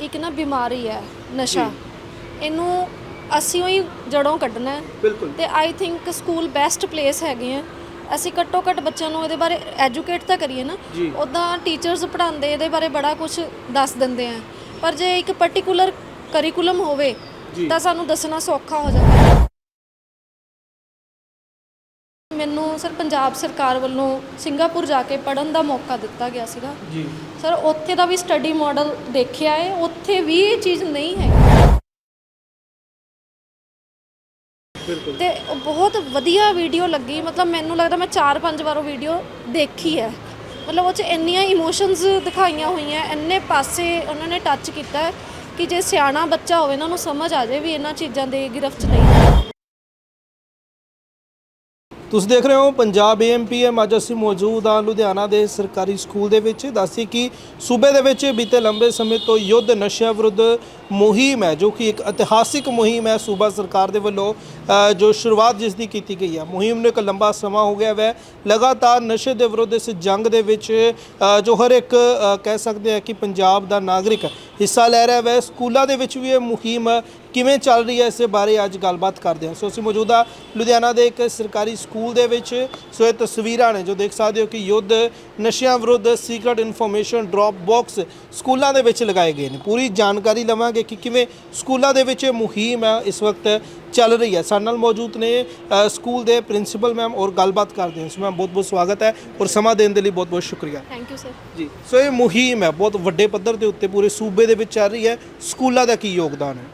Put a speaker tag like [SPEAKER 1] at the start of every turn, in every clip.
[SPEAKER 1] ਇੱਕ ਨਾ ਬਿਮਾਰੀ ਹੈ ਨਸ਼ਾ। ਇਹਨੂੰ ਅਸੀਂ ਹੀ ਜੜੋਂ ਕੱਢਣਾ ਹੈ।
[SPEAKER 2] ਬਿਲਕੁਲ।
[SPEAKER 1] ਤੇ I think school best place ਹੈਗੇ ਆ। ਅਸੀਂ ਘੱਟੋ ਘੱਟ ਬੱਚਿਆਂ ਨੂੰ ਇਹਦੇ ਬਾਰੇ ਐਜੂਕੇਟ ਤਾਂ ਕਰੀਏ ਨਾ।
[SPEAKER 2] ਜੀ।
[SPEAKER 1] ਉਦਾਂ ਟੀਚਰਸ ਪੜ੍ਹਾਉਂਦੇ ਇਹਦੇ ਬਾਰੇ ਬੜਾ ਕੁਝ ਦੱਸ ਦਿੰਦੇ ਆ। ਪਰ ਜੇ ਇੱਕ ਪਾਰਟਿਕੂਲਰ ਕਰਿਕੂਲਮ ਹੋਵੇ
[SPEAKER 2] ਜੀ।
[SPEAKER 1] ਤਾਂ ਸਾਨੂੰ ਦੱਸਣਾ ਸੌਖਾ ਹੋ ਜਾਂਦਾ। ਸਰ ਪੰਜਾਬ ਸਰਕਾਰ ਵੱਲੋਂ ਸਿੰਗਾਪੁਰ ਜਾ ਕੇ ਪੜਨ ਦਾ ਮੌਕਾ ਦਿੱਤਾ ਗਿਆ ਸੀਗਾ।
[SPEAKER 2] ਜੀ।
[SPEAKER 1] ਸਰ ਉੱਥੇ ਦਾ ਵੀ ਸਟੱਡੀ ਮਾਡਲ ਦੇਖਿਆ ਹੈ ਉੱਥੇ ਵੀ ਇਹ ਚੀਜ਼ ਨਹੀਂ ਹੈ।
[SPEAKER 2] ਬਿਲਕੁਲ।
[SPEAKER 1] ਤੇ ਉਹ ਬਹੁਤ ਵਧੀਆ ਵੀਡੀਓ ਲੱਗੀ ਮਤਲਬ ਮੈਨੂੰ ਲੱਗਦਾ ਮੈਂ 4-5 ਵਾਰ ਉਹ ਵੀਡੀਓ ਦੇਖੀ ਹੈ। ਮਤਲਬ ਉਹ ਚ ਇੰਨੀਆਂ ਇਮੋਸ਼ਨਸ ਦਿਖਾਈਆਂ ਹੋਈਆਂ ਇੰਨੇ ਪਾਸੇ ਉਹਨਾਂ ਨੇ ਟੱਚ ਕੀਤਾ ਕਿ ਜੇ ਸਿਆਣਾ ਬੱਚਾ ਹੋਵੇ ਨਾ ਉਹਨੂੰ ਸਮਝ ਆ ਜਾਏ ਵੀ ਇਹਨਾਂ ਚੀਜ਼ਾਂ ਦੇ ਗਿਰਫਤ ਨਹੀਂ।
[SPEAKER 2] ਤੁਸੀਂ ਦੇਖ ਰਹੇ ਹੋ ਪੰਜਾਬ ਏਐਮਪੀਐਮ ਅੱਜ ਅਸੀਂ ਮੌਜੂਦ ਹਾਂ ਲੁਧਿਆਣਾ ਦੇ ਸਰਕਾਰੀ ਸਕੂਲ ਦੇ ਵਿੱਚ। ਦੱਸੀ ਕਿ ਸੂਬੇ ਦੇ ਵਿੱਚ ਬੀਤੇ ਲੰਬੇ ਸਮੇਂ ਤੋਂ ਯੁੱਧ ਨਸ਼ਿਆਂ ਵਿਰੁੱਧ ਮੁਹਿੰਮ ਹੈ, ਜੋ ਕਿ ਇੱਕ ਇਤਿਹਾਸਿਕ ਮੁਹਿੰਮ ਹੈ ਸੂਬਾ ਸਰਕਾਰ ਦੇ ਵੱਲੋਂ ਜੋ ਸ਼ੁਰੂਆਤ ਜਿਸ ਦੀ ਕੀਤੀ ਗਈ ਹੈ। ਮੁਹਿੰਮ ਨੂੰ ਇੱਕ ਲੰਬਾ ਸਮਾਂ ਹੋ ਗਿਆ ਹੈ ਲਗਾਤਾਰ ਨਸ਼ੇ ਦੇ ਵਿਰੁੱਧ ਇਸ ਜੰਗ ਦੇ ਵਿੱਚ ਜੋ ਹਰ ਇੱਕ ਕਹਿ ਸਕਦੇ ਆ ਕਿ ਪੰਜਾਬ ਦਾ ਨਾਗਰਿਕ ਹਿੱਸਾ ਲੈ ਰਿਹਾ ਹੈ ਸਕੂਲਾਂ ਦੇ ਵਿੱਚ ਵੀ ਇਹ ਮੁਹਿੰਮ ਕਿਵੇਂ ਚੱਲ ਰਹੀ ਹੈ, ਇਸ ਬਾਰੇ ਅੱਜ ਗੱਲਬਾਤ ਕਰਦੇ ਹਾਂ। ਸੋ ਅਸੀਂ ਮੌਜੂਦਾ ਲੁਧਿਆਣਾ ਦੇ ਇੱਕ ਸਰਕਾਰੀ ਸਕੂਲ ਦੇ ਵਿੱਚ, ਸੋ ਇਹ ਤਸਵੀਰਾਂ ਨੇ ਜੋ ਦੇਖ ਸਕਦੇ ਹੋ ਕਿ ਯੁੱਧ ਨਸ਼ਿਆਂ ਵਿਰੁੱਧ ਸੀਕ੍ਰੀਟ ਇਨਫੋਰਮੇਸ਼ਨ ਡ੍ਰੌਪ ਬਾਕਸ ਸਕੂਲਾਂ ਦੇ ਵਿੱਚ ਲਗਾਏ ਗਏ ਨੇ। ਪੂਰੀ ਜਾਣਕਾਰੀ ਲਵਾਂਗੇ ਕਿ ਕਿਵੇਂ ਸਕੂਲਾਂ ਦੇ ਵਿੱਚ ਇਹ ਮੁਹਿੰਮ ਹੈ ਇਸ ਵਕਤ ਚੱਲ ਰਹੀ ਹੈ ਸਾਡੇ ਨਾਲ ਮੌਜੂਦ ਨੇ ਸਕੂਲ ਦੇ ਪ੍ਰਿੰਸੀਪਲ ਮੈਮ ਔਰ ਗੱਲਬਾਤ ਕਰਦੇ ਹਾਂ ਸੋ ਮੈਮ। ਬਹੁਤ ਬਹੁਤ ਸਵਾਗਤ ਹੈ ਔਰ ਸਮਾਂ ਦੇਣ ਦੇ ਲਈ ਬਹੁਤ ਬਹੁਤ ਸ਼ੁਕਰੀਆ।
[SPEAKER 1] ਥੈਂਕ ਯੂ ਸਰ
[SPEAKER 2] ਜੀ ਸੋ ਇਹ ਮੁਹਿੰਮ ਹੈ ਬਹੁਤ ਵੱਡੇ ਪੱਧਰ ਦੇ ਉੱਤੇ ਪੂਰੇ ਸੂਬੇ ਦੇ ਵਿੱਚ ਚੱਲ ਰਹੀ ਹੈ। ਸਕੂਲਾਂ ਦਾ ਕੀ ਯੋਗਦਾਨ ਹੈ?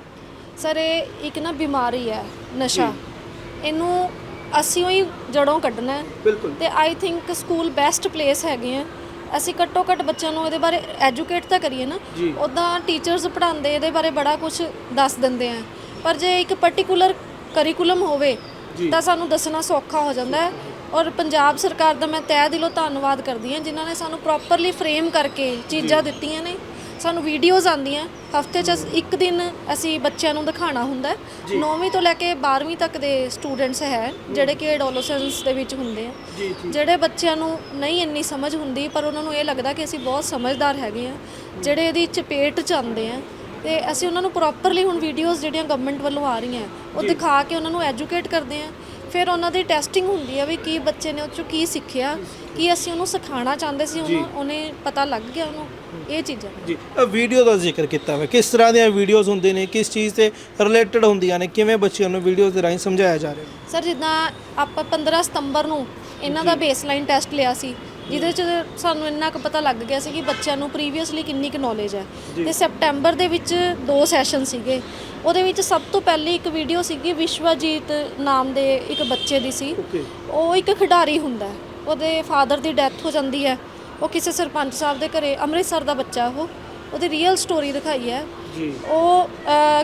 [SPEAKER 1] ਸਰ ਇਹ ਇੱਕ ਨਾ ਬਿਮਾਰੀ ਹੈ ਨਸ਼ਾ। ਇਹਨੂੰ ਅਸੀਂ ਹੀ ਜੜੋਂ ਕੱਢਣਾ ਹੈ।
[SPEAKER 2] ਬਿਲਕੁਲ।
[SPEAKER 1] ਤੇ I think school best place ਹੈਗੇ ਆ। ਅਸੀਂ ਘੱਟੋ ਘੱਟ ਬੱਚਿਆਂ ਨੂੰ ਇਹਦੇ ਬਾਰੇ ਐਜੂਕੇਟ ਤਾਂ ਕਰੀਏ ਨਾ।
[SPEAKER 2] ਜੀ।
[SPEAKER 1] ਉਦਾਂ ਟੀਚਰਸ ਪੜ੍ਹਾਉਂਦੇ ਇਹਦੇ ਬਾਰੇ ਬੜਾ ਕੁਝ ਦੱਸ ਦਿੰਦੇ ਆ। ਪਰ ਜੇ ਇੱਕ ਪਾਰਟਿਕੂਲਰ ਕਰਿਕੂਲਮ ਹੋਵੇ
[SPEAKER 2] ਜੀ।
[SPEAKER 1] ਤਾਂ ਸਾਨੂੰ ਦੱਸਣਾ ਸੌਖਾ ਹੋ ਜਾਂਦਾ ਹੈ। ਔਰ ਪੰਜਾਬ ਸਰਕਾਰ ਦਾ ਮੈਂ ਤਹਿ ਦਿਲੋਂ ਧੰਨਵਾਦ ਕਰਦੀ ਹਾਂ ਜਿਨ੍ਹਾਂ ਨੇ ਸਾਨੂੰ ਪ੍ਰੋਪਰਲੀ ਫਰੇਮ ਕਰਕੇ ਚੀਜ਼ਾਂ ਦਿੱਤੀਆਂ ਨੇ। ਸਾਨੂੰ ਵੀਡੀਓਜ਼ ਆਉਂਦੀਆਂ। ਹਫ਼ਤੇ 'ਚ ਇੱਕ ਦਿਨ ਅਸੀਂ ਬੱਚਿਆਂ ਨੂੰ ਦਿਖਾਉਣਾ ਹੁੰਦਾ ਹੈ। 9ਵੀਂ ਤੋਂ ਲੈ ਕੇ 12ਵੀਂ ਤੱਕ ਦੇ ਸਟੂਡੈਂਟਸ ਹੈ ਜਿਹੜੇ ਕਿ ਐਡੋਲਸੈਂਸ ਦੇ ਵਿੱਚ ਹੁੰਦੇ ਆ।
[SPEAKER 2] ਜੀ ਜੀ।
[SPEAKER 1] ਜਿਹੜੇ ਬੱਚਿਆਂ ਨੂੰ ਨਹੀਂ ਇੰਨੀ ਸਮਝ ਹੁੰਦੀ ਪਰ ਉਹਨਾਂ ਨੂੰ ਇਹ ਲੱਗਦਾ ਕਿ ਅਸੀਂ ਬਹੁਤ ਸਮਝਦਾਰ ਹੈਗੇ ਆ ਜਿਹੜੇ ਇਹਦੀ ਚਪੇਟ ਚ ਆਉਂਦੇ ਆ। ਤੇ ਅਸੀਂ ਉਹਨਾਂ ਨੂੰ ਪ੍ਰੋਪਰਲੀ ਹੁਣ ਵੀਡੀਓਜ਼ ਜਿਹੜੀਆਂ ਗਵਰਨਮੈਂਟ ਵੱਲੋਂ ਆ ਰਹੀਆਂ ਉਹ ਦਿਖਾ ਕੇ ਉਹਨਾਂ ਨੂੰ ਐਜੂਕੇਟ ਕਰਦੇ ਆ। ਫਿਰ ਉਹਨਾਂ ਦੀ ਟੈਸਟਿੰਗ ਹੁੰਦੀ ਆ ਵੀ ਕੀ ਬੱਚੇ ਨੇ ਉਹ ਚੋਂ ਕੀ ਸਿੱਖਿਆ ਕੀ ਅਸੀਂ ਉਹਨੂੰ ਸਿਖਾਉਣਾ ਚਾਹੁੰਦੇ ਸੀ ਉਹਨੂੰ ਉਹਨੇ ਪਤਾ ਲੱਗ ਗਿਆ ਉਹਨੂੰ ਇਹ ਚੀਜ਼ਾਂ।
[SPEAKER 2] ਜੀ ਵੀਡੀਓ ਦਾ ਜ਼ਿਕਰ ਕੀਤਾ ਹੋਇਆ ਕਿਸ ਤਰ੍ਹਾਂ ਦੀਆਂ ਵੀਡੀਓਜ਼ ਹੁੰਦੇ ਨੇ ਕਿਸ ਚੀਜ਼ ਤੇ ਰਿਲੇਟਡ ਹੁੰਦੀਆਂ ਨੇ ਕਿਵੇਂ ਬੱਚਿਆਂ ਨੂੰ ਵੀਡੀਓਜ਼ ਦੇ ਰਾਹੀਂ ਸਮਝਾਇਆ ਜਾ ਰਿਹਾ?
[SPEAKER 1] ਸਰ ਜਿੱਦਾਂ ਆਪਾਂ 15 ਸਤੰਬਰ ਨੂੰ ਇਹਨਾਂ ਦਾ ਬੇਸਲਾਈਨ ਟੈਸਟ ਲਿਆ ਸੀ ਜਿਹਦੇ ਚ ਸਾਨੂੰ ਇੰਨਾ ਕੁ ਪਤਾ ਲੱਗ ਗਿਆ ਸੀ ਕਿ ਬੱਚਿਆਂ ਨੂੰ ਪ੍ਰੀਵੀਅਸਲੀ ਕਿੰਨੀ ਕੁ ਨੌਲੇਜ ਹੈ। ਤੇ ਸੈਪਟੈਂਬਰ ਦੇ ਵਿੱਚ ਦੋ ਸੈਸ਼ਨ ਸੀਗੇ। ਉਹਦੇ ਵਿੱਚ ਸਭ ਤੋਂ ਪਹਿਲੀ ਇੱਕ ਵੀਡੀਓ ਸੀਗੀ ਵਿਸ਼ਵਜੀਤ ਨਾਮ ਦੇ ਇੱਕ ਬੱਚੇ ਦੀ ਸੀ। ਉਹ ਇੱਕ ਖਿਡਾਰੀ ਹੁੰਦਾ ਉਹਦੇ ਫਾਦਰ ਦੀ ਡੈਥ ਹੋ ਜਾਂਦੀ ਹੈ। ਉਹ ਕਿਸੇ ਸਰਪੰਚ ਸਾਹਿਬ ਦੇ ਘਰੇ ਅੰਮ੍ਰਿਤਸਰ ਦਾ ਬੱਚਾ ਉਹ। ਉਹਦੀ ਰੀਅਲ ਸਟੋਰੀ ਦਿਖਾਈ ਹੈ।
[SPEAKER 2] ਜੀ।
[SPEAKER 1] ਉਹ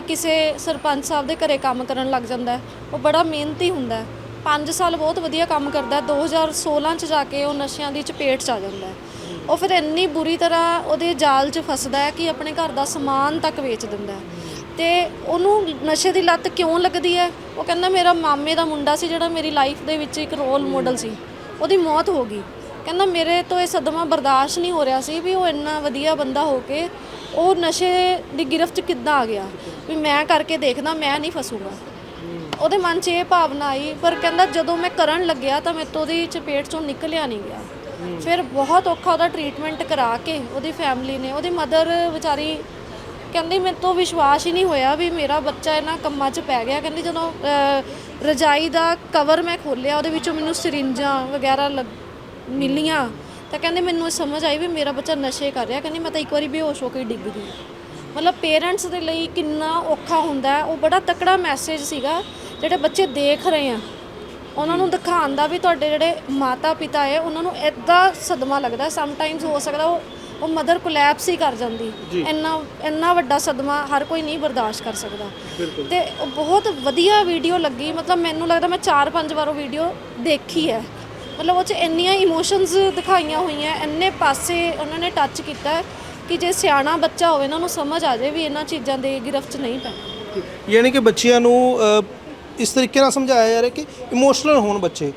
[SPEAKER 1] ਕਿਸੇ ਸਰਪੰਚ ਸਾਹਿਬ ਦੇ ਘਰੇ ਕੰਮ ਕਰਨ ਲੱਗ ਜਾਂਦਾ ਉਹ ਬੜਾ ਮਿਹਨਤੀ ਹੁੰਦਾ ਹੈ। 5 ਸਾਲ ਬਹੁਤ ਵਧੀਆ ਕੰਮ ਕਰਦਾ ਹੈ 2016 ਚ ਜਾ ਕੇ ਉਹ ਨਸ਼ਿਆਂ ਦੀ ਚਪੇਟ ਚ ਆ ਜਾਂਦਾ ਹੈ। ਉਹ ਫਿਰ ਇੰਨੀ ਬੁਰੀ ਤਰ੍ਹਾਂ ਉਹਦੇ ਜਾਲ 'ਚ ਫਸਦਾ ਹੈ ਕਿ ਆਪਣੇ ਘਰ ਦਾ ਸਮਾਨ ਤੱਕ ਵੇਚ ਦਿੰਦਾ ਹੈ। ਤੇ ਉਹਨੂੰ ਨਸ਼ੇ ਦੀ ਲੱਤ ਕਿਉਂ ਲੱਗਦੀ ਹੈ? ਉਹ ਕਹਿੰਦਾ ਮੇਰਾ ਮਾਮੇ ਦਾ ਮੁੰਡਾ ਸੀ ਜਿਹੜਾ ਮੇਰੀ ਲਾਈਫ ਦੇ ਵਿੱਚ ਇੱਕ ਰੋਲ ਮਾਡਲ ਸੀ। ਉਹਦੀ ਮੌਤ ਹੋ ਗਈ। ਕਹਿੰਦਾ ਮੇਰੇ ਤੋਂ ਇਹ ਸਦਮਾ ਬਰਦਾਸ਼ਤ ਨਹੀਂ ਹੋ ਰਿਹਾ ਸੀ ਵੀ ਉਹ ਇੰਨਾ ਵਧੀਆ ਬੰਦਾ ਹੋ ਕੇ ਉਹ ਨਸ਼ੇ ਦੀ ਗਿਰਫਤ 'ਚ ਕਿੱਦਾਂ ਆ ਗਿਆ? ਵੀ ਮੈਂ ਕਰਕੇ ਦੇਖਦਾ, ਮੈਂ ਨਹੀਂ ਫਸੂਗਾ। ਉਹਦੇ ਮਨ 'ਚ ਇਹ ਭਾਵਨਾ ਆਈ ਪਰ ਕਹਿੰਦਾ ਜਦੋਂ ਮੈਂ ਕਰਨ ਲੱਗਿਆ ਤਾਂ ਮੇਰੇ ਤੋਂ ਉਹਦੀ ਚਪੇਟ 'ਚੋਂ ਨਿਕਲਿਆ ਨਹੀਂ ਗਿਆ। ਫਿਰ ਬਹੁਤ ਔਖਾ ਉਹਦਾ ਟ੍ਰੀਟਮੈਂਟ ਕਰਾ ਕੇ ਉਹਦੀ ਫੈਮਿਲੀ ਨੇ ਉਹਦੀ ਮਦਰ ਵਿਚਾਰੀ ਕਹਿੰਦੀ ਮੇਰੇ ਤੋਂ ਵਿਸ਼ਵਾਸ ਹੀ ਨਹੀਂ ਹੋਇਆ ਵੀ ਮੇਰਾ ਬੱਚਾ ਇਹਨਾਂ ਕੰਮਾਂ 'ਚ ਪੈ ਗਿਆ। ਕਹਿੰਦੀ ਜਦੋਂ ਅਹ, ਰਜਾਈ ਦਾ ਕਵਰ ਮੈਂ ਖੋਲਿਆ ਉਹਦੇ ਵਿੱਚੋਂ ਮੈਨੂੰ ਸਿਰਿੰਜਾਂ ਵਗੈਰਾ ਲੱਗ- ਮਿਲੀਆਂ। ਤਾਂ ਕਹਿੰਦੇ ਮੈਨੂੰ ਇਹ ਸਮਝ ਆਈ ਵੀ ਮੇਰਾ ਬੱਚਾ ਨਸ਼ੇ ਕਰ ਰਿਹਾ। ਕਹਿੰਦੀ ਮੈਂ ਤਾਂ ਇੱਕ ਵਾਰੀ ਬੇਹੋਸ਼ ਹੋ ਕੇ ਡਿੱਗ ਗਈ। ਮਤਲਬ ਪੇਰੈਂਟਸ ਦੇ ਲਈ ਕਿੰਨਾ ਔਖਾ ਹੁੰਦਾ ਹੈ ਉਹ ਬੜਾ ਤਕੜਾ ਮੈਸੇਜ ਸੀਗਾ। ਜਿਹੜੇ ਬੱਚੇ ਦੇਖ ਰਹੇ ਆ ਉਹਨਾਂ ਨੂੰ ਦਿਖਾਉਣ ਦਾ ਵੀ ਤੁਹਾਡੇ ਜਿਹੜੇ ਮਾਤਾ ਪਿਤਾ ਹੈ ਉਹਨਾਂ ਨੂੰ ਐਦਾਂ ਸਦਮਾ ਲੱਗਦਾ ਸਮ ਟਾਈਮਸ ਹੋ ਸਕਦਾ ਉਹ ਉਹ ਮਦਰ ਕੋਲੈਪਸ ਹੀ ਕਰ ਜਾਂਦੀ। ਇੰਨਾ ਇੰਨਾ ਵੱਡਾ ਸਦਮਾ ਹਰ ਕੋਈ ਨਹੀਂ ਬਰਦਾਸ਼ਤ ਕਰ ਸਕਦਾ। ਤੇ ਉਹ ਬਹੁਤ ਵਧੀਆ ਵੀਡੀਓ ਲੱਗੀ ਮਤਲਬ ਮੈਨੂੰ ਲੱਗਦਾ ਮੈਂ 4-5 ਵਾਰ ਉਹ ਵੀਡੀਓ ਦੇਖੀ ਹੈ। ਮਤਲਬ ਉਹ ਚ ਇੰਨੀਆਂ ਇਮੋਸ਼ਨਸ ਦਿਖਾਈਆਂ ਹੋਈਆਂ ਇੰਨੇ ਪਾਸੇ ਉਹਨਾਂ ਨੇ ਟੱਚ ਕੀਤਾ ਕਿ ਜੇ ਸਿਆਣਾ ਬੱਚਾ ਹੋਵੇ ਨਾ ਉਹਨੂੰ ਸਮਝ ਆ ਜਾਏ ਵੀ ਇਹਨਾਂ ਚੀਜ਼ਾਂ ਦੇ ਗਿਰਫਤ 'ਚ ਨਹੀਂ ਪੈਣਾ।
[SPEAKER 2] ਯਾਨੀ ਕਿ ਬੱਚਿਆਂ ਨੂੰ ਇਸ ਤਰੀਕੇ ਨਾਲ ਸਮਝਾਇਆ ਜਾ ਰਿਹਾ ਕਿ ਇਮੋਸ਼ਨਲ ਹੋਣ ਬੱਚੇ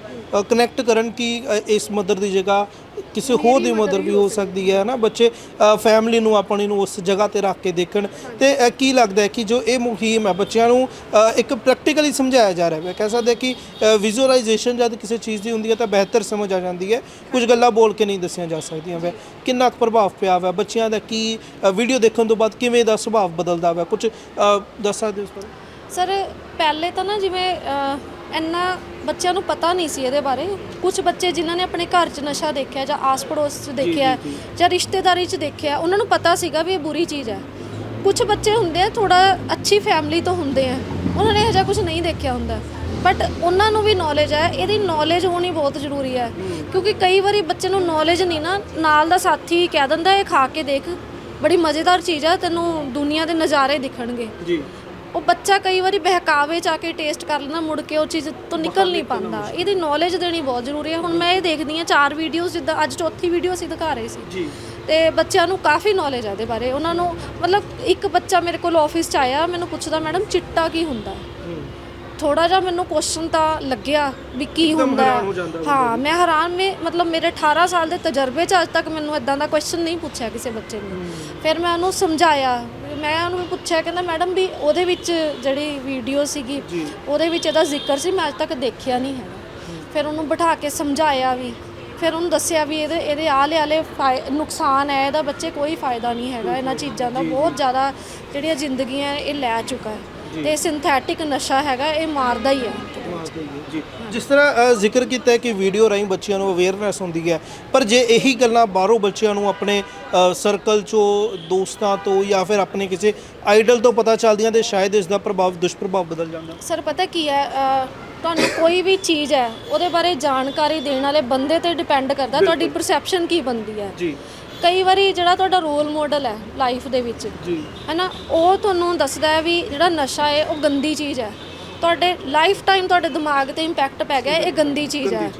[SPEAKER 2] ਕਨੈਕਟ ਕਰਨ ਕਿ ਅ, ਇਸ ਮਦਰ ਦੀ ਜਗ੍ਹਾ ਕਿਸੇ ਹੋਰ ਦੀ ਮਦਦ ਵੀ ਹੋ ਸਕਦੀ ਹੈ। ਨਾ? ਬੱਚੇ ਫੈਮਿਲੀ ਨੂੰ ਆਪਣੀ ਨੂੰ ਉਸ ਜਗ੍ਹਾ ਤੇ ਰੱਖ ਕੇ ਦੇਖਣ ਤੇ ਅ, ਕੀ ਲੱਗਦਾ ਹੈ ਕਿ ਜੋ ਇਹ ਮੁਹਿੰਮ ਹੈ ਬੱਚਿਆਂ ਨੂੰ ਅ, ਇੱਕ ਪ੍ਰੈਕਟੀਕਲੀ ਸਮਝਾਇਆ ਜਾ ਰਿਹਾ ਹੈ। ਕਹਿ ਸਕਦੇ ਕਿ ਵਿਜ਼ੂਅਲਾਈਜੇਸ਼ਨ ਜਦ ਕਿਸੇ ਚੀਜ਼ ਦੀ ਹੁੰਦੀ ਹੈ ਤਾਂ ਬਿਹਤਰ ਸਮਝ ਆ ਜਾਂਦੀ ਹੈ। ਕੁਝ ਗੱਲਾਂ ਬੋਲ ਕੇ ਨਹੀਂ ਦੱਸੀਆਂ ਜਾ ਸਕਦੀਆਂ ਵੇ। ਕਿੰਨਾ ਕੁ ਪ੍ਰਭਾਵ ਪਿਆ ਵਾ? ਬੱਚਿਆਂ ਦਾ ਕੀ ਵੀਡੀਓ ਦੇਖਣ ਤੋਂ ਬਾਅਦ ਕਿਵੇਂ ਦਾ ਸੁਭਾਅ ਬਦਲਦਾ ਵਾ? ਕੁਝ ਦੱਸ ਸਕਦੇ ਹੋ ਇਸ ਬਾਰੇ?
[SPEAKER 1] ਸਰ ਪਹਿਲੇ ਤਾਂ ਨਾ ਜਿਵੇਂ ਇੰਨਾ ਬੱਚਿਆਂ ਨੂੰ ਪਤਾ ਨਹੀਂ ਸੀ ਇਹਦੇ ਬਾਰੇ। ਕੁਝ ਬੱਚੇ ਜਿਨ੍ਹਾਂ ਨੇ ਆਪਣੇ ਘਰ 'ਚ ਨਸ਼ਾ ਦੇਖਿਆ ਜਾਂ ਆਸ ਪੜੋਸ 'ਚ ਦੇਖਿਆ ਜਾਂ ਰਿਸ਼ਤੇਦਾਰੀ 'ਚ ਦੇਖਿਆ ਉਹਨਾਂ ਨੂੰ ਪਤਾ ਸੀਗਾ ਵੀ ਇਹ ਬੁਰੀ ਚੀਜ਼ ਹੈ। ਕੁਝ ਬੱਚੇ ਹੁੰਦੇ ਆ ਥੋੜਾ ਅੱਛੀ ਫੈਮਿਲੀ ਤੋਂ ਹੁੰਦੇ ਆ। ਉਹਨਾਂ ਨੇ ਇਹੋ ਜਿਹਾ ਕੁਝ ਨਹੀਂ ਦੇਖਿਆ ਹੁੰਦਾ। ਬਟ ਉਹਨਾਂ ਨੂੰ ਵੀ ਨੌਲੇਜ ਹੈ ਇਹਦੀ ਨੌਲੇਜ ਹੋਣੀ ਬਹੁਤ ਜ਼ਰੂਰੀ ਹੈ। ਕਿਉਂਕਿ ਕਈ ਵਾਰੀ ਬੱਚੇ ਨੂੰ ਨੌਲੇਜ ਨਹੀਂ ਨਾ ਨਾਲ ਦਾ ਸਾਥੀ ਕਹਿ ਦਿੰਦਾ ਇਹ ਖਾ ਕੇ ਦੇਖ ਬੜੀ ਮਜ਼ੇਦਾਰ ਚੀਜ਼ ਹੈ ਤੈਨੂੰ ਦੁਨੀਆ ਦੇ ਨਜ਼ਾਰੇ ਦਿਖਣਗੇ।
[SPEAKER 2] ਜੀ।
[SPEAKER 1] ਉਹ ਬੱਚਾ ਕਈ ਵਾਰੀ ਬਹਿਕਾਵੇ ਚ ਆ ਕੇ ਟੇਸਟ ਕਰ ਲੈਣਾ ਮੁੜ ਕੇ ਉਹ ਚੀਜ਼ ਤੋਂ ਨਿਕਲ ਨਹੀਂ ਪਾਉਂਦਾ। ਇਹਦੀ ਨੌਲੇਜ ਦੇਣੀ ਬਹੁਤ ਜ਼ਰੂਰੀ ਹੈ। ਹੁਣ ਮੈਂ ਇਹ ਦੇਖਦੀ ਹਾਂ ਚਾਰ ਵੀਡੀਓਜ਼ ਜਿੱਦਾਂ ਅੱਜ ਚੌਥੀ ਵੀਡੀਓ ਅਸੀਂ ਦਿਖਾ ਰਹੇ ਸੀ।
[SPEAKER 2] ਜੀ।
[SPEAKER 1] ਤੇ ਬੱਚਿਆਂ ਨੂੰ ਕਾਫੀ ਨੌਲੇਜ ਹੈ ਇਹਦੇ ਬਾਰੇ। ਉਹਨਾਂ ਨੂੰ ਮਤਲਬ ਇੱਕ ਬੱਚਾ ਮੇਰੇ ਕੋਲ ਆਫਿਸ ਚ ਆਇਆ ਮੈਨੂੰ ਪੁੱਛਦਾ ਮੈਡਮ ਚਿੱਟਾ ਕੀ ਹੁੰਦਾ? ਥੋੜਾ ਜਿਹਾ ਮੈਨੂੰ ਕੁਐਸਚਨ ਤਾਂ ਲੱਗਿਆ ਵੀ ਕੀ ਹੁੰਦਾ। ਹੈ। ਮੈਂ ਹੈਰਾਨ ਮੈਂ ਮਤਲਬ ਮੇਰੇ 18 ਸਾਲ ਦੇ ਤਜਰਬੇ ਚ ਅੱਜ ਤੱਕ ਮੈਨੂੰ ਇਦਾਂ ਦਾ ਕੁਐਸਚਨ ਨਹੀਂ ਪੁੱਛਿਆ ਕਿਸੇ ਬੱਚੇ ਨੇ। ਫਿਰ ਮੈਂ ਉਹਨੂੰ ਸਮਝਾਇਆ ਮੈਂ ਉਹਨੂੰ ਪੁੱਛਿਆ ਕਹਿੰਦਾ ਮੈਡਮ ਵੀ ਉਹਦੇ ਵਿੱਚ ਜਿਹੜੀ ਵੀਡੀਓ ਸੀਗੀ ਉਹਦੇ ਵਿੱਚ ਇਹਦਾ ਜ਼ਿਕਰ ਸੀ ਮੈਂ ਅੱਜ ਤੱਕ ਦੇਖਿਆ ਨਹੀਂ ਹੈਗਾ। ਫਿਰ ਉਹਨੂੰ ਬਿਠਾ ਕੇ ਸਮਝਾਇਆ ਵੀ ਫਿਰ ਉਹਨੂੰ ਦੱਸਿਆ ਵੀ ਇਹਦੇ ਇਹਦੇ ਆਲੇ ਆਲੇ ਨੁਕਸਾਨ ਹੈ ਇਹਦਾ ਬੱਚੇ ਕੋਈ ਫਾਇਦਾ ਨਹੀਂ ਹੈਗਾ ਇਹਨਾਂ ਚੀਜ਼ਾਂ ਦਾ ਬਹੁਤ ਜ਼ਿਆਦਾ ਜਿਹੜੀਆਂ ਜ਼ਿੰਦਗੀਆਂ ਇਹ ਲੈ ਚੁੱਕਾ ਹੈ। ਤੇ ਸਿੰਥੈਟਿਕ ਨਸ਼ਾ ਹੈਗਾ ਇਹ ਮਾਰਦਾ ਹੀ ਹੈ।
[SPEAKER 2] ਜੀ ਜਿਸ ਤਰ੍ਹਾਂ ਜ਼ਿਕਰ ਕੀਤਾ ਹੈ ਕਿ ਵੀਡੀਓ ਰਾਹੀਂ ਬੱਚਿਆਂ ਨੂੰ ਅਵੇਅਰਨੈਸ ਹੁੰਦੀ ਹੈ ਪਰ ਜੇ ਇਹੀ ਗੱਲਾਂ ਬਾਹਰੋਂ ਬੱਚਿਆਂ ਨੂੰ ਆਪਣੇ ਸਰਕਲ ਚੋਂ ਦੋਸਤਾਂ ਤੋਂ ਜਾਂ ਫਿਰ ਆਪਣੇ ਕਿਸੇ ਆਈਡਲ ਤੋਂ ਪਤਾ ਚੱਲਦੀਆਂ ਤੇ ਸ਼ਾਇਦ ਇਸ ਦਾ ਪ੍ਰਭਾਵ ਦੁਸ਼ਪ੍ਰਭਾਵ ਬਦਲ ਜਾਂਦਾ।
[SPEAKER 1] ਸਰ ਪਤਾ ਕੀ ਹੈ ਤੁਹਾਨੂੰ ਕੋਈ ਵੀ ਚੀਜ਼ ਹੈ ਉਹਦੇ ਬਾਰੇ ਜਾਣਕਾਰੀ ਦੇਣ ਵਾਲੇ ਬੰਦੇ ਤੇ ਡਿਪੈਂਡ ਕਰਦਾ ਤੁਹਾਡੀ ਪਰਸੈਪਸ਼ਨ ਕੀ ਬੰਦੀ ਹੈ।
[SPEAKER 2] ਜੀ।
[SPEAKER 1] ਕਈ ਵਾਰੀ ਜਿਹੜਾ ਤੁਹਾਡਾ ਰੋਲ ਮਾਡਲ ਹੈ ਲਾਈਫ ਦੇ ਵਿੱਚ
[SPEAKER 2] ਜੀ।
[SPEAKER 1] ਹੈਨਾ ਉਹ ਤੁਹਾਨੂੰ ਦੱਸਦਾ ਹੈ ਵੀ ਜਿਹੜਾ ਨਸ਼ਾ ਹੈ ਉਹ ਗੰਦੀ ਚੀਜ਼ ਹੈ। ਤੁਹਾਡੇ ਲਾਈਫ ਟਾਈਮ ਤੁਹਾਡੇ ਦਿਮਾਗ ਤੇ ਇੰਪੈਕਟ ਪੈ ਗਿਆ ਇਹ ਗੰਦੀ ਚੀਜ਼ ਹੈ।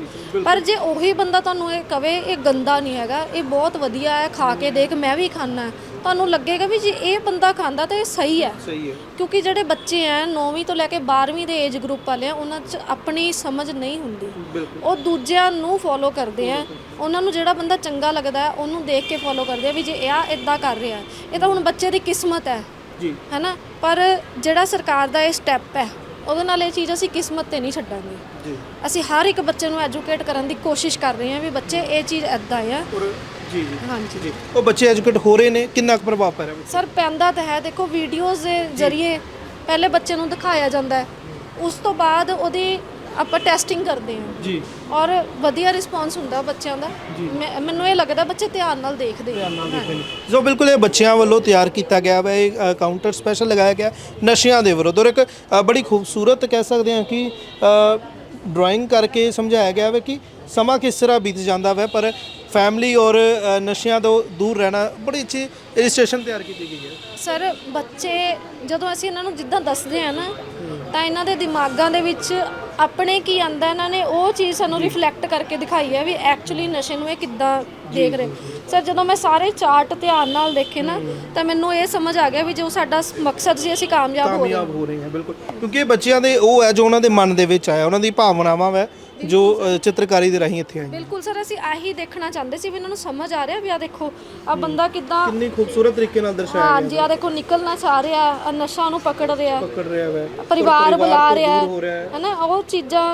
[SPEAKER 1] ਪਰ ਜੇ ਉਹੀ ਬੰਦਾ ਤੁਹਾਨੂੰ ਇਹ ਕਵੇ ਇਹ ਗੰਦਾ ਨਹੀਂ ਹੈਗਾ ਇਹ ਬਹੁਤ ਵਧੀਆ ਹੈ ਖਾ ਕੇ ਦੇਖ ਮੈਂ ਵੀ ਖਾਣਾ ਤੁਹਾਨੂੰ ਲੱਗੇਗਾ ਵੀ ਜੇ ਇਹ ਬੰਦਾ ਖਾਂਦਾ ਤਾਂ ਇਹ ਸਹੀ ਹੈ।
[SPEAKER 2] ਸਹੀ ਹੈ।
[SPEAKER 1] ਕਿਉਂਕਿ ਜਿਹੜੇ ਬੱਚੇ ਐ 9ਵੀਂ ਤੋਂ ਲੈ ਕੇ 12ਵੀਂ ਦੇ ਏਜ ਗਰੁੱਪ ਵਾਲੇ ਆ ਉਹਨਾਂ 'ਚ ਆਪਣੀ ਸਮਝ ਨਹੀਂ ਹੁੰਦੀ। ਉਹ ਦੂਜਿਆਂ ਨੂੰ ਫੋਲੋ ਕਰਦੇ ਆ ਉਹਨਾਂ ਨੂੰ ਜਿਹੜਾ ਬੰਦਾ ਚੰਗਾ ਲੱਗਦਾ ਉਹਨੂੰ ਦੇਖ ਕੇ ਫੋਲੋ ਕਰਦੇ ਆ ਵੀ ਜੇ ਇਹ ਆ ਇਦਾਂ ਕਰ ਰਿਹਾ। ਇਹ ਤਾਂ ਹੁਣ ਬੱਚੇ ਦੀ ਕਿਸਮਤ ਹੈ
[SPEAKER 2] ਜੀ।
[SPEAKER 1] ਹੈਨਾ? ਪਰ ਜਿਹੜਾ ਸਰਕਾਰ ਦਾ ਇਹ ਸਟੈਪ ਹੈ ਉਹਦੇ ਨਾਲ ਇਹ ਚੀਜ਼ ਅਸੀਂ ਕਿਸਮਤ ਤੇ ਨਹੀਂ ਛੱਡਾਂਗੇ।
[SPEAKER 2] ਜੀ।
[SPEAKER 1] ਅਸੀਂ ਹਰ ਇੱਕ ਬੱਚੇ ਨੂੰ ਐਜੂਕੇਟ ਕਰਨ ਦੀ ਕੋਸ਼ਿਸ਼ ਕਰ ਰਹੇ ਹਾਂ ਵੀ ਬੱਚੇ ਇਹ ਚੀਜ਼ ਐਦਾਂ ਆ।
[SPEAKER 2] ਔਰ ਜੀ ਜੀ।
[SPEAKER 1] ਹਾਂਜੀ।
[SPEAKER 2] ਜੀ। ਉਹ ਬੱਚੇ ਐਜੂਕੇਟ ਹੋ ਰਹੇ ਨੇ ਕਿੰਨਾ ਕੁ ਪ੍ਰਭਾਵ ਪੈ ਰਿਹਾ?
[SPEAKER 1] ਸਰ ਪੈਂਦਾ ਤਾਂ ਹੈ। ਦੇਖੋ ਵੀਡੀਓਜ਼ ਦੇ ਜ਼ਰੀਏ ਪਹਿਲੇ ਬੱਚੇ ਨੂੰ ਦਿਖਾਇਆ ਜਾਂਦਾ ਹੈ। ਉਸ ਤੋਂ ਬਾਅਦ ਉਹਦੀ ਆਪਾਂ ਟੈਸਟਿੰਗ ਕਰਦੇ ਹਾਂ।
[SPEAKER 2] ਜੀ।
[SPEAKER 1] ਔਰ ਵਧੀਆ ਰਿਸਪੌਂਸ ਹੁੰਦਾ ਬੱਚਿਆਂ ਦਾ। ਮੈਂ- ਮੈਨੂੰ ਇਹ ਲੱਗਦਾ ਬੱਚੇ ਧਿਆਨ ਨਾਲ ਦੇਖਦੇ ਆ
[SPEAKER 2] ਸੋ ਬਿਲਕੁਲ ਇਹ ਬੱਚਿਆਂ ਵੱਲੋਂ ਤਿਆਰ ਕੀਤਾ ਗਿਆ ਵਾ। ਇਹ ਅ, ਕਾਊਂਟਰ ਸਪੈਸ਼ਲ ਲਗਾਇਆ ਗਿਆ ਨਸ਼ਿਆਂ ਦੇ ਵਿਰੁੱਧ। ਔਰ ਇੱਕ ਅ, ਬੜੀ ਖੂਬਸੂਰਤ ਕਹਿ ਸਕਦੇ ਹਾਂ ਕਿ ਡਰਾਇੰਗ ਕਰਕੇ ਸਮਝਾਇਆ ਗਿਆ ਵਾ ਕਿ ਸਮਾਂ ਕਿਸ ਤਰ੍ਹਾਂ ਬੀਤ ਜਾਂਦਾ ਵਾ। ਪਰ ਫੈਮਿਲੀ ਔਰ ਅ, ਨਸ਼ਿਆਂ ਤੋਂ ਦੂਰ ਰਹਿਣਾ ਬੜੀ ਅੱਛੀ ਇਲਸਟ੍ਰੇਸ਼ਨ ਤਿਆਰ ਕੀਤੀ ਗਈ ਹੈ।
[SPEAKER 1] ਸਰ ਬੱਚੇ ਜਦੋਂ ਅਸੀਂ ਇਹਨਾਂ ਨੂੰ ਜਿੱਦਾਂ ਦੱਸਦੇ ਆ ਨਾ ਤਾਂ ਇਹਨਾਂ ਦੇ ਦਿਮਾਗਾਂ ਦੇ ਵਿੱਚ ਆਪਣੇ ਕੀ ਆਂਦਾ ਇਹਨਾਂ ਨੇ ਉਹ ਚੀਜ਼ ਸਾਨੂੰ ਰਿਫਲੈਕਟ ਕਰਕੇ ਦਿਖਾਈ ਹੈ ਵੀ ਐਕਚੁਅਲੀ ਨਸ਼ੇ ਨੂੰ ਇਹ ਕਿੱਦਾਂ ਦੇਖ ਰਹੇ। ਸਰ ਜਦੋਂ ਮੈਂ ਸਾਰੇ ਚਾਰਟ ਧਿਆਨ ਨਾਲ ਦੇਖੇ ਨਾ ਤਾਂ ਮੈਨੂੰ ਇਹ ਸਮਝ ਆ ਗਿਆ ਵੀ ਜੋ ਸਾਡਾ ਮਕਸਦ ਸੀ ਅਸੀਂ ਕਾਮਯਾਬ ਹੋ
[SPEAKER 2] ਕਾਮਯਾਬ ਹੋ ਰਹੇ ਹੈ ਬਿਲਕੁਲ। ਕਿਉਂਕਿ ਇਹ ਬੱਚਿਆਂ ਦੇ ਉਹ ਹੈ ਜੋ ਉਹਨਾਂ ਦੇ ਮਨ ਦੇ ਵਿੱਚ ਆਇਆ ਉਹਨਾਂ ਦੀ ਭਾਵਨਾਵਾਂ ਵਾ। ਜੋ ਅ, ਚਿੱਤਰਕਾਰੀ ਦੇ ਰਾਹੀਂ ਇੱਥੇ ਆਈ
[SPEAKER 1] ਬਿਲਕੁਲ ਸਰ ਅਸੀਂ ਆਹੀ ਦੇਖਣਾ ਚਾਹੁੰਦੇ ਸੀ ਵੀ ਇਹਨਾਂ ਨੂੰ ਸਮਝ ਆ ਰਿਹਾ ਵੀ ਆ ਦੇਖੋ ਆ ਬੰਦਾ ਕਿੱਦਾਂ
[SPEAKER 2] ਕਿੰਨੀ ਖੂਬਸੂਰਤ ਤਰੀਕੇ ਨਾਲ ਦਰਸਾਇਆ
[SPEAKER 1] ਹਾਂਜੀ ਆ ਦੇਖੋ ਨਿਕਲਣਾ ਚਾਹ ਰਿਹਾ ਆ ਨਸ਼ਾ ਨੂੰ ਪਕੜ ਰਿਹਾ
[SPEAKER 2] ਪਕੜ ਰਿਹਾ ਵਾ।
[SPEAKER 1] ਪਰਿਵਾਰ ਬੁਲਾ ਰਿਹਾ
[SPEAKER 2] ਹੋ ਰਿਹਾ। ਹੈ।
[SPEAKER 1] ਹੈ ਨਾ ਉਹ ਚੀਜ਼ਾਂ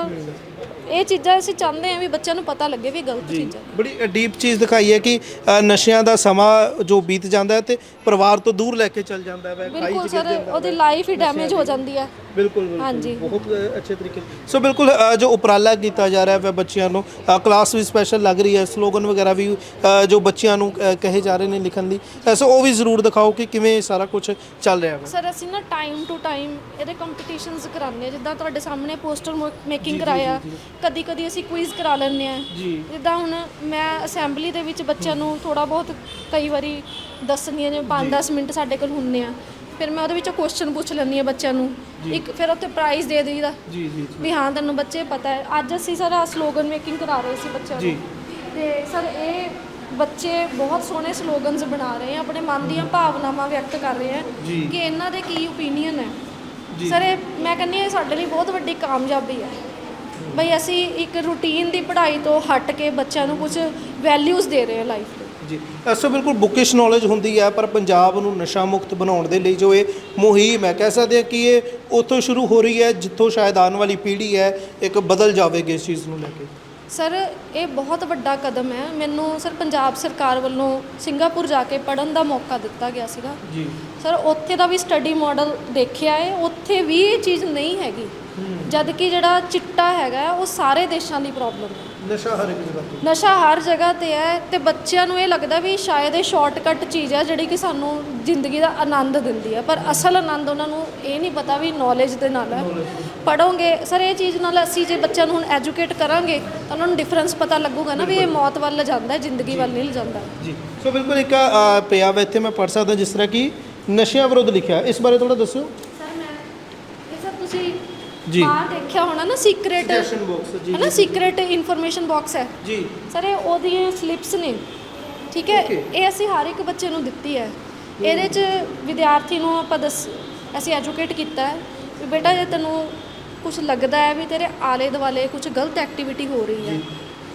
[SPEAKER 1] ਇਹ ਚੀਜ਼ਾਂ ਅਸੀਂ ਚਾਹੁੰਦੇ ਹਾਂ ਵੀ ਬੱਚਿਆਂ ਨੂੰ ਪਤਾ ਲੱਗੇ ਵੀ ਇਹ ਗਲਤ ਚੀਜ਼ ਹੈ
[SPEAKER 2] ਬੜੀ ਡੀਪ ਚੀਜ਼ ਦਿਖਾਈ ਹੈ ਕਿ ਅ, ਨਸ਼ਿਆਂ ਦਾ ਸਮਾਂ ਜੋ ਬੀਤ ਜਾਂਦਾ ਹੈ ਤੇ ਪਰਿਵਾਰ ਤੋਂ ਦੂਰ ਲੈ ਕੇ ਚੱਲ ਜਾਂਦਾ ਹੈ ਖਾਈ
[SPEAKER 1] ਬਿਲਕੁਲ ਸਰ ਉਹਦੀ ਲਾਈਫ ਹੀ ਡੈਮੇਜ ਹੋ ਜਾਂਦੀ ਹੈ।
[SPEAKER 2] ਬਿਲਕੁਲ ਬਿਲਕੁਲ।
[SPEAKER 1] ਹਾਂਜੀ।
[SPEAKER 2] ਬਹੁਤ ਅ, ਅੱਛੇ ਤਰੀਕੇ ਨਾਲ। ਸੋ ਬਿਲਕੁਲ ਅ, ਜੋ ਉਪਰਾਲਾ ਕੀਤਾ ਜਾ ਰਿਹਾ ਹੈ ਬੱਚਿਆਂ ਨੂੰ ਅ, ਕਲਾਸ ਵੀ ਸਪੈਸ਼ਲ ਲੱਗ ਰਹੀ ਹੈ। ਸਲੋਗਨ ਵਗੈਰਾ ਵੀ ਅ, ਜੋ ਬੱਚਿਆਂ ਨੂੰ ਅ, ਕਹੇ ਜਾ ਰਹੇ ਨੇ ਲਿਖਣ ਦੀ। ਅ, ਸੋ ਉਹ ਵੀ ਜ਼ਰੂਰ ਦਿਖਾਓ ਕਿ ਕਿਵੇਂ ਇਹ ਸਾਰਾ ਕੁਝ ਚੱਲ ਰਿਹਾ ਹੈ।
[SPEAKER 1] ਸਰ ਅਸੀਂ ਨਾ ਟਾਈਮ ਟੂ ਟਾਈਮ ਇਹਦੇ ਕੰਪੀਟੀਸ਼ਨਸ ਕਰਾਉਂਦੇ ਆ ਜਿੱਦਾਂ ਤੁਹਾਡੇ ਸਾਹਮਣੇ ਪੋਸਟਰ ਮੇਕਿੰਗ ਕਰਾਇਆ। ਕਦੀ ਕਦੀ ਅਸੀਂ ਕੁਇਜ਼ ਕਰਾ ਲੈਂਦੇ ਆ
[SPEAKER 2] ਜੀ।
[SPEAKER 1] ਜਿੱਦਾਂ ਹੁਣ ਮੈਂ ਅਸੈਂਬਲੀ ਦੇ ਵਿੱਚ ਬੱਚਿਆਂ ਨੂੰ ਥੋੜਾ ਬਹੁਤ ਕਈ ਵਾਰੀ ਦੱਸਣੀ ਜਿਵੇਂ 5-10 ਮਿੰਟ ਸਾਡੇ ਕੋਲ ਹੁੰਨੇ ਆ। ਫਿਰ ਮੈਂ ਉਹਦੇ ਵਿੱਚੋਂ ਕੁਐਸਚਨ ਪੁੱਛ ਲੈਂਦੀ ਆ ਬੱਚਿਆਂ ਨੂੰ। ਇੱਕ ਫਿਰ ਉੱਤੇ ਪ੍ਰਾਈਜ਼ ਦੇ ਦੇਈਦਾ।
[SPEAKER 2] ਜੀ ਜੀ
[SPEAKER 1] ਵੀ ਹਾਂ ਤੈਨੂੰ ਬੱਚੇ ਪਤਾ ਹੈ। ਅੱਜ ਅਸੀਂ ਸਰ ਆ ਸਲੋਗਨ ਮੇਕਿੰਗ ਕਰਾ ਰਹੇ ਸੀ ਬੱਚਿਆਂ
[SPEAKER 2] ਜੀ।
[SPEAKER 1] ਨੂੰ ਤੇ ਸਰ ਇਹ ਬੱਚੇ ਬਹੁਤ ਸੋਹਣੇ ਸਲੋਗਨਸ ਬਣਾ ਰਹੇ ਆ ਆਪਣੇ ਮਨ ਦੀਆਂ ਭਾਵਨਾਵਾਂ ਵਿਅਕਤ ਕਰ ਰਹੇ ਆ
[SPEAKER 2] ਜੀ।
[SPEAKER 1] ਕਿ ਇਹਨਾਂ ਦੇ ਕੀ ਓਪੀਨੀਅਨ ਹੈ। ਸਰ ਇਹ ਮੈਂ ਕਹਿੰਦੀ ਹਾਂ ਇਹ ਸਾਡੇ ਲਈ ਬਹੁਤ ਵੱਡੀ ਕਾਮਯਾਬੀ ਹੈ। ਬਈ ਅਸੀਂ ਇੱਕ ਰੂਟੀਨ ਦੀ ਪੜ੍ਹਾਈ ਤੋਂ ਹਟ ਕੇ ਬੱਚਿਆਂ ਨੂੰ ਕੁਝ ਵੈਲਿਊਜ਼ ਦੇ ਰਹੇ ਆ ਲਾਈਫ ਲਈ
[SPEAKER 2] ਜੀ ਐਸੋ ਬਿਲਕੁਲ ਬੁਕਿਸ਼ ਨੌਲੇਜ ਹੁੰਦੀ ਹੈ ਪਰ ਪੰਜਾਬ ਨੂੰ ਨਸ਼ਾ ਮੁਕਤ ਬਣਾਉਣ ਦੇ ਲਈ ਜੋ ਇਹ ਮੁਹਿੰਮ ਹੈ ਕਹਿ ਸਕਦੇ ਹਾਂ ਕਿ ਇਹ ਉੱਥੋਂ ਸ਼ੁਰੂ ਹੋ ਰਹੀ ਹੈ ਜਿੱਥੋਂ ਸ਼ਾਇਦ ਆਉਣ ਵਾਲੀ ਪੀੜ੍ਹੀ ਹੈ ਇੱਕ ਬਦਲ ਜਾਵੇਗੀ ਇਸ ਚੀਜ਼ ਨੂੰ ਲੈ ਕੇ।
[SPEAKER 1] ਸਰ ਇਹ ਬਹੁਤ ਵੱਡਾ ਕਦਮ ਹੈ। ਮੈਨੂੰ ਸਰ ਪੰਜਾਬ ਸਰਕਾਰ ਵੱਲੋਂ ਸਿੰਗਾਪੁਰ ਜਾ ਕੇ ਪੜਨ ਦਾ ਮੌਕਾ ਦਿੱਤਾ ਗਿਆ ਸੀਗਾ।
[SPEAKER 2] ਜੀ।
[SPEAKER 1] ਸਰ ਉੱਥੇ ਦਾ ਵੀ ਸਟੱਡੀ ਮਾਡਲ ਦੇਖਿਆ ਹੈ ਉੱਥੇ ਵੀ ਇਹ ਚੀਜ਼ ਨਹੀਂ ਹੈਗੀ। ਜਦ ਕਿ ਜਿਹੜਾ ਚਿੱਟਾ ਹੈਗਾ ਉਹ ਸਾਰੇ ਦੇਸ਼ਾਂ ਦੀ ਪ੍ਰੋਬਲਮ ਹੈ।
[SPEAKER 2] ਨਸ਼ਾ ਹਰ ਇੱਕ ਜਗ੍ਹਾ ਤੇ।
[SPEAKER 1] ਨਸ਼ਾ ਹਰ ਜਗ੍ਹਾ ਤੇ ਹੈ ਤੇ ਬੱਚਿਆਂ ਨੂੰ ਇਹ ਲੱਗਦਾ ਵੀ ਸ਼ਾਇਦ ਇਹ ਸ਼ਾਰਟਕਟ ਚੀਜ਼ ਹੈ ਜਿਹੜੀ ਕਿ ਸਾਨੂੰ ਜ਼ਿੰਦਗੀ ਦਾ ਆਨੰਦ ਦਿੰਦੀ ਹੈ। ਪਰ ਅਸਲ ਆਨੰਦ ਉਹਨਾਂ ਨੂੰ ਇਹ ਨਹੀਂ ਪਤਾ ਵੀ ਨੌਲੇਜ ਦੇ ਨਾਲ ਹੈ। ਪੜੋਗੇ ਸਰ ਇਹ ਚੀਜ਼ ਨਾਲ ਅਸੀਂ ਜੇ ਬੱਚਿਆਂ ਨੂੰ ਹੁਣ ਐਜੂਕੇਟ ਕਰਾਂਗੇ ਤਾਂ ਉਹਨਾਂ ਨੂੰ ਡਿਫਰੈਂਸ ਪਤਾ ਲੱਗੂਗਾ ਨਾ ਵੀ ਇਹ ਮੌਤ ਵੱਲ ਲਿਜਾਂਦਾ ਹੈ ਜ਼ਿੰਦਗੀ ਵੱਲ ਨਹੀਂ ਲਿਜਾਂਦਾ
[SPEAKER 2] ਜੀ। ਸੋ ਬਿਲਕੁਲ ਇੱਕ ਪਿਆ ਵਾ ਇੱਥੇ ਮੈਂ ਪੜ੍ਹ ਸਕਦਾ ਜਿਸ ਤਰ੍ਹਾਂ ਕਿ ਨਸ਼ਿਆਂ ਵਿਰੁੱਧ ਲਿਖਿਆ। ਇਸ ਬਾਰੇ ਥੋੜਾ ਦੱਸਿਓ
[SPEAKER 1] ਸਰ ਮੈਂ ਇਹ ਸਰ ਤੁਸੀਂ
[SPEAKER 2] ਜੀ।
[SPEAKER 1] ਬਾਹਰ ਦੇਖਿਆ ਹੋਣਾ ਨਾ ਸੀਕ੍ਰੇਟ
[SPEAKER 2] ਬਾਕਸ
[SPEAKER 1] ਹੈ ਨਾ ਸੀਕ੍ਰੇਟ ਇਨਫੋਰਮੇਸ਼ਨ ਬਾਕਸ ਹੈ।
[SPEAKER 2] ਜੀ।
[SPEAKER 1] ਸਰ ਇਹ ਉਹਦੀਆਂ ਸਲਿੱਪਸ ਨੇ। ਠੀਕ ਹੈ?
[SPEAKER 2] Okay.
[SPEAKER 1] ਇਹ ਅਸੀਂ ਹਰ ਇੱਕ ਬੱਚੇ ਨੂੰ ਦਿੱਤੀ ਹੈ। ਇਹਦੇ 'ਚ ਵਿਦਿਆਰਥੀ ਨੂੰ ਆਪਾਂ ਦੱਸ ਅਸੀਂ ਐਜੂਕੇਟ ਕੀਤਾ ਹੈ ਵੀ ਬੇਟਾ ਜੇ ਤੈਨੂੰ ਕੁਝ ਲੱਗਦਾ ਹੈ ਵੀ ਤੇਰੇ ਆਲੇ ਦੁਆਲੇ ਕੁਝ ਗਲਤ ਐਕਟੀਵਿਟੀ ਹੋ ਰਹੀ ਹੈ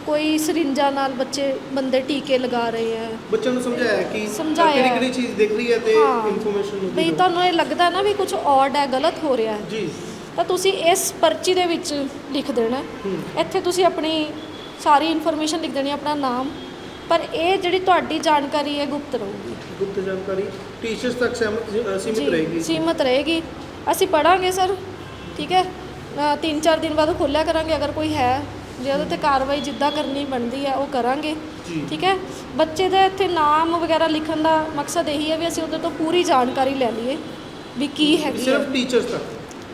[SPEAKER 1] ਕੋਈ ਸਰਿੰਜਾਂ ਨਾਲ ਬੱਚੇ ਬੰਦੇ ਟੀਕੇ ਲਗਾ ਰਹੇ ਹੈ।
[SPEAKER 2] ਬੱਚਿਆਂ ਨੂੰ ਸਮਝਾਇਆ ਕਿ
[SPEAKER 1] ਸਮਝਾਇਆ।
[SPEAKER 2] ਕਿਹੜੀ ਕਿਹੜੀ ਚੀਜ਼ ਦਿਖ ਰਹੀ ਹੈ ਤੇ
[SPEAKER 1] ਹਾਂ।
[SPEAKER 2] ਇਨਫੋਰਮੇਸ਼ਨ ਨੂੰ
[SPEAKER 1] ਬਈ ਤੁਹਾਨੂੰ ਇਹ ਲੱਗਦਾ ਨਾ ਵੀ ਕੁਝ ਔਡ ਹੈ ਗਲਤ ਹੋ ਰਿਹਾ ਹੈ।
[SPEAKER 2] ਜੀ।
[SPEAKER 1] ਤਾਂ ਤੁਸੀਂ ਇਸ ਪਰਚੀ ਦੇ ਵਿੱਚ ਲਿਖ ਦੇਣਾ। ਇੱਥੇ ਤੁਸੀਂ ਆਪਣੀ ਸਾਰੀ ਇਨਫੋਰਮੇਸ਼ਨ ਲਿਖ ਦੇਣੀ ਆਪਣਾ ਨਾਮ। ਪਰ ਇਹ ਜਿਹੜੀ ਤੁਹਾਡੀ ਜਾਣਕਾਰੀ ਹੈ ਗੁਪਤ ਰਹੂਗੀ।
[SPEAKER 2] ਗੁਪਤ ਜਾਣਕਾਰੀ। ਟੀਚਰਸ ਤੱਕ ਸੀਮਿਤ ਰਹੇਗੀ।
[SPEAKER 1] ਸੀਮਤ ਰਹੇਗੀ। ਅਸੀਂ ਪੜਾਂਗੇ ਸਰ। ਠੀਕ ਹੈ? ਅ, ਤਿੰਨ ਚਾਰ ਦਿਨ ਬਾਅਦ ਖੋਲਿਆ ਕਰਾਂਗੇ। ਅਗਰ ਕੋਈ ਹੈ ਜੇ ਉਹਦੇ ਤੇ ਕਾਰਵਾਈ ਜਿੱਦਾਂ ਕਰਨੀ ਬਣਦੀ ਹੈ ਉਹ ਕਰਾਂਗੇ। ਠੀਕ ਹੈ? ਬੱਚੇ ਦਾ ਇੱਥੇ ਨਾਮ ਵਗੈਰਾ ਲਿਖਣ ਦਾ ਮਕਸਦ ਇਹੀ ਹੈ ਵੀ ਅਸੀਂ ਉਹਦੇ ਤੋਂ ਪੂਰੀ ਜਾਣਕਾਰੀ ਲੈ ਲਈਏ ਵੀ ਕੀ ਹੈਗੀ ਹੈ।
[SPEAKER 2] ਸਿਰਫ ਟੀਚਰਸ ਤੱਕ।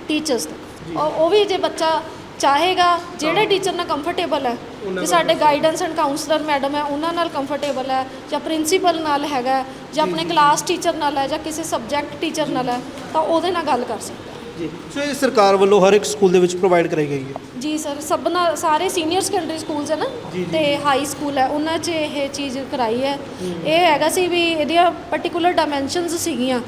[SPEAKER 1] ਟੀਚਰਸ ਔਰ ਉਹ ਵੀ ਜੇ ਬੱਚਾ ਚਾਹੇਗਾ ਜਿਹੜੇ ਟੀਚਰ ਨਾਲ ਕੰਫਰਟੇਬਲ ਹੈ
[SPEAKER 2] ਨਾਲ
[SPEAKER 1] ਸਾਡੇ ਗਾਈਡੈਂਸ ਐਂਡ ਕਾਉਂਸਲਰ ਮੈਡਮ ਹੈ ਉਹਨਾਂ ਨਾਲ ਕੰਫਰਟੇਬਲ ਹੈ ਜਾਂ ਪ੍ਰਿੰਸੀਪਲ ਨਾਲ ਹੈਗਾ ਜਾਂ ਆਪਣੇ ਕਲਾਸ ਟੀਚਰ ਨਾਲ ਹੈ ਜਾਂ ਕਿਸੇ ਸਬਜੈਕਟ ਟੀਚਰ ਨਾਲ ਹੈ ਤਾਂ ਉਹਦੇ ਨਾਲ ਗੱਲ ਕਰ ਸਕਦਾ
[SPEAKER 2] ਜੀ। ਸੋ ਇਹ ਸਰਕਾਰ ਵੱਲੋਂ ਹਰ ਇੱਕ ਸਕੂਲ ਦੇ ਵਿੱਚ ਪ੍ਰੋਵਾਈਡ ਕਰਾਈ ਗਈ ਹੈ?
[SPEAKER 1] ਜੀ ਸਰ ਸਭ ਨਾਲ ਸਾਰੇ ਸੀਨੀਅਰ ਸੈਕੰਡਰੀ ਸਕੂਲਸ ਹੈ ਨਾ। ਤੇ ਹਾਈ ਸਕੂਲ ਹੈ ਉਹਨਾਂ 'ਚ ਇਹ ਚੀਜ਼ ਕਰਾਈ ਹੈ। ਇਹ ਹੈਗਾ ਸੀ ਵੀ ਇਹਦੀਆਂ ਪਾਰਟਿਕੂਲਰ ਡਾਈਮੈਂਸ਼ਨਸ ਸੀਗੀਆਂ।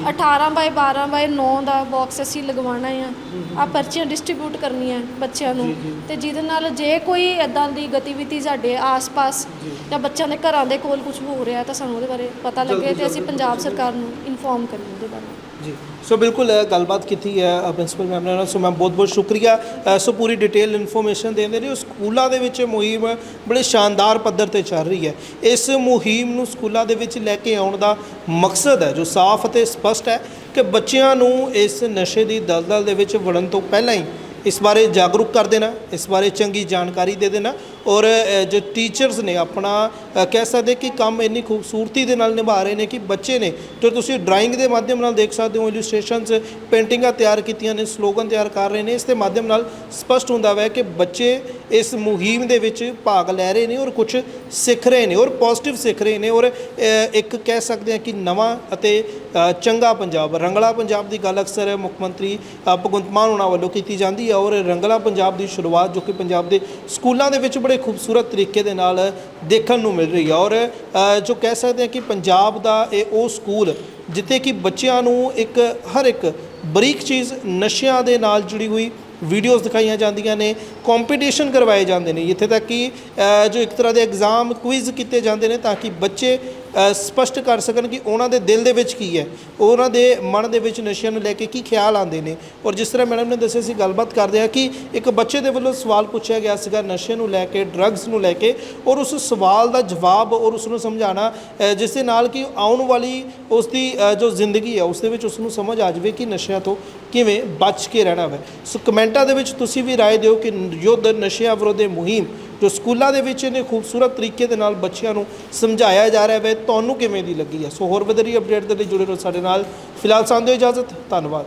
[SPEAKER 1] 18 ਬਾਏ 12 ਬਾਏ 9 ਦਾ ਬਾਕਸ ਅਸੀਂ ਲਗਵਾਉਣਾ ਆ। ਆ ਪਰਚੀਆਂ ਡਿਸਟ੍ਰੀਬਿਊਟ ਕਰਨੀਆਂ ਬੱਚਿਆਂ ਨੂੰ। ਤੇ ਜਿਹਦੇ ਨਾਲ ਜੇ ਕੋਈ ਇਦਾਂ ਦੀ ਗਤੀਵਿਧੀ ਸਾਡੇ ਆਸ-ਪਾਸ ਜਾਂ। ਬੱਚਿਆਂ ਦੇ ਘਰਾਂ ਦੇ ਕੋਲ ਕੁਝ ਹੋ ਰਿਹਾ ਤਾਂ ਸਾਨੂੰ ਉਹਦੇ ਬਾਰੇ ਪਤਾ ਲੱਗੇ ਤੇ ਅਸੀਂ ਪੰਜਾਬ ਸਰਕਾਰ ਨੂੰ ਇਨਫੋਰਮ ਕਰੀਏ ਉਹਦੇ ਬਾਰੇ।
[SPEAKER 2] ਜੀ। ਸੋ ਬਿਲਕੁਲ ਗੱਲਬਾਤ ਕੀਤੀ ਹੈ ਪ੍ਰਿੰਸੀਪਲ ਮੈਮ ਨਾਲ। ਸੋ ਮੈਂ ਬਹੁਤ ਬਹੁਤ ਸ਼ੁਕਰੀਆ ਸੋ ਪੂਰੀ ਡਿਟੇਲ ਇਨਫੋਰਮੇਸ਼ਨ ਦੇਣ ਦੇ ਲਈ। ਸਕੂਲਾਂ ਦੇ ਵਿੱਚ ਮੁਹਿੰਮ ਬੜੇ ਸ਼ਾਨਦਾਰ ਪੱਧਰ ਤੇ ਚੱਲ ਰਹੀ ਹੈ। ਇਸ ਮੁਹਿੰਮ ਨੂੰ ਸਕੂਲਾਂ ਦੇ ਵਿੱਚ ਲੈ ਕੇ ਆਉਣ ਦਾ ਮਕਸਦ ਹੈ ਜੋ ਸਾਫ਼ ਅਤੇ ਸਪਸ਼ਟ ਹੈ। ਕਿ ਬੱਚਿਆਂ ਨੂੰ ਇਸ ਨਸ਼ੇ ਦੀ ਦਲਦਲ ਦੇ ਵਿੱਚ ਵੜਨ ਤੋਂ ਪਹਿਲਾਂ ਹੀ ਇਸ ਬਾਰੇ ਜਾਗਰੂਕ ਕਰ ਦੇਣਾ, ਇਸ ਬਾਰੇ ਚੰਗੀ ਜਾਣਕਾਰੀ ਦੇ ਦੇਣਾ ਔਰ ਜੋ ਟੀਚਰਸ ਨੇ ਆਪਣਾ ਕਹਿ ਸਕਦੇ ਕਿ ਕੰਮ ਇੰਨੀ ਖੂਬਸੂਰਤੀ ਦੇ ਨਾਲ ਨਿਭਾ ਰਹੇ ਨੇ ਕਿ ਬੱਚੇ ਨੇ, ਜੋ ਤੁਸੀਂ ਡਰਾਇੰਗ ਦੇ ਮਾਧਿਅਮ ਨਾਲ ਦੇਖ ਸਕਦੇ ਹੋ ਇਲੂਸਟ੍ਰੇਸ਼ਨਸ ਪੇਂਟਿੰਗਾਂ ਤਿਆਰ ਕੀਤੀਆਂ ਨੇ ਸਲੋਗਨ ਤਿਆਰ ਕਰ ਰਹੇ ਨੇ, ਇਸ ਦੇ ਮਾਧਿਅਮ ਨਾਲ ਸਪਸ਼ਟ ਹੁੰਦਾ ਹੈ ਕਿ ਬੱਚੇ ਇਸ ਮੁਹਿੰਮ ਦੇ ਵਿੱਚ ਭਾਗ ਲੈ ਰਹੇ ਨੇ ਔਰ ਕੁਝ ਸਿੱਖ ਰਹੇ ਨੇ ਔਰ ਪੋਜ਼ਿਟਿਵ ਸਿੱਖ ਰਹੇ ਨੇ ਔਰ ਇੱਕ ਕਹਿ ਸਕਦੇ ਹਾਂ ਕਿ ਨਵਾਂ ਅਤੇ ਚੰਗਾ ਪੰਜਾਬ, ਰੰਗਲਾ ਪੰਜਾਬ ਦੀ ਗੱਲ ਅਕਸਰ ਮੁੱਖ ਮੰਤਰੀ ਭਗਵੰਤ ਮਾਨ ਉਹਨਾਂ ਵੱਲੋਂ ਕੀਤੀ ਜਾਂਦੀ ਹੈ ਔਰ ਰੰਗਲਾ ਪੰਜਾਬ ਦੀ ਸ਼ੁਰੂਆਤ ਜੋ ਕਿ ਪੰਜਾਬ ਦੇ ਸਕੂਲਾਂ ਦੇ ਵਿੱਚ ਬੜੇ ਖੂਬਸੂਰਤ ਤਰੀਕੇ ਦੇ ਨਾਲ ਦੇਖਣ ਨੂੰ ਮਿਲ ਰਹੀ ਹੈ ਔਰ ਜੋ ਕਹਿ ਸਕਦੇ ਹਾਂ ਕਿ ਪੰਜਾਬ ਦਾ ਇਹ ਉਹ ਸਕੂਲ ਜਿੱਥੇ ਕਿ ਬੱਚਿਆਂ ਨੂੰ ਇੱਕ, ਹਰ ਇੱਕ ਬਰੀਕ ਚੀਜ਼ ਨਸ਼ਿਆਂ ਦੇ ਨਾਲ ਜੁੜੀ ਹੋਈ ਵੀਡੀਓਜ਼ ਦਿਖਾਈਆਂ ਜਾਂਦੀਆਂ ਨੇ ਕੰਪੀਟੀਸ਼ਨ ਕਰਵਾਏ ਜਾਂਦੇ ਨੇ। ਇੱਥੇ ਤੱਕ ਕਿ ਜੋ ਇੱਕ ਤਰ੍ਹਾਂ ਦੇ ਐਗਜ਼ਾਮ ਕੁਇਜ਼ ਕੀਤੇ ਜਾਂਦੇ ਨੇ ਤਾਂ ਕਿ ਬੱਚੇ ਸਪਸ਼ਟ ਕਰ ਸਕਣ ਕਿ ਉਹਨਾਂ ਦੇ ਦਿਲ ਦੇ ਵਿੱਚ ਕੀ ਹੈ ਉਹਨਾਂ ਦੇ ਮਨ ਦੇ ਵਿੱਚ ਨਸ਼ਿਆਂ ਨੂੰ ਲੈ ਕੇ ਕੀ ਖਿਆਲ ਆਉਂਦੇ ਨੇ ਔਰ ਜਿਸ ਤਰ੍ਹਾਂ ਮੈਡਮ ਨੇ ਦੱਸਿਆ ਸੀ ਗੱਲਬਾਤ ਕਰਦੇ ਆ ਕਿ ਇੱਕ ਬੱਚੇ ਦੇ ਵੱਲੋਂ ਸਵਾਲ ਪੁੱਛਿਆ ਗਿਆ ਸੀਗਾ ਨਸ਼ੇ ਨੂੰ ਲੈ ਕੇ ਡਰੱਗਸ ਨੂੰ ਲੈ ਕੇ ਔਰ ਉਸ ਸਵਾਲ ਦਾ ਜਵਾਬ ਔਰ ਉਸ ਨੂੰ ਸਮਝਾਉਣਾ ਅ, ਜਿਸ ਦੇ ਨਾਲ ਕਿ ਆਉਣ ਵਾਲੀ ਉਸ ਦੀ ਅ, ਜੋ ਜ਼ਿੰਦਗੀ ਹੈ ਉਸ ਦੇ ਵਿੱਚ ਉਸ ਨੂੰ ਸਮਝ ਆ ਜਾਵੇ ਕਿ ਨਸ਼ਿਆਂ ਤੋਂ ਕਿਵੇਂ ਬਚ ਕੇ ਰਹਿਣਾ ਹੈ ਸੋ ਕਮੈਂਟਾਂ ਦੇ ਵਿੱਚ ਤੁਸੀਂ ਵੀ رائے ਦਿਓ ਕਿ ਯੁੱਧ ਨਸ਼ਿਆਂ ਵਿਰੁੱਧ ਇਹ ਮੁਹਿੰਮ ਜੋ ਸਕੂਲਾਂ ਦੇ ਵਿੱਚ ਇਹਨੇ ਖੂਬਸੂਰਤ ਤਰੀਕੇ ਦੇ ਨਾਲ ਬੱਚਿਆਂ ਨੂੰ ਸਮਝਾਇਆ ਜਾ ਰਿਹਾ ਹੈ ਤੁਹਾਨੂੰ ਕਿਵੇਂ ਦੀ ਲੱਗੀ ਹੈ? ਸੋ ਹੋਰ ਵਧੇਰੀ ਅਪਡੇਟ ਦੇ ਲਈ ਜੁੜੇ ਰਹੋ ਸਾਡੇ ਨਾਲ। ਫਿਲਹਾਲ ਸਾਨੂੰ ਦਿਓ ਇਜਾਜ਼ਤ, ਧੰਨਵਾਦ।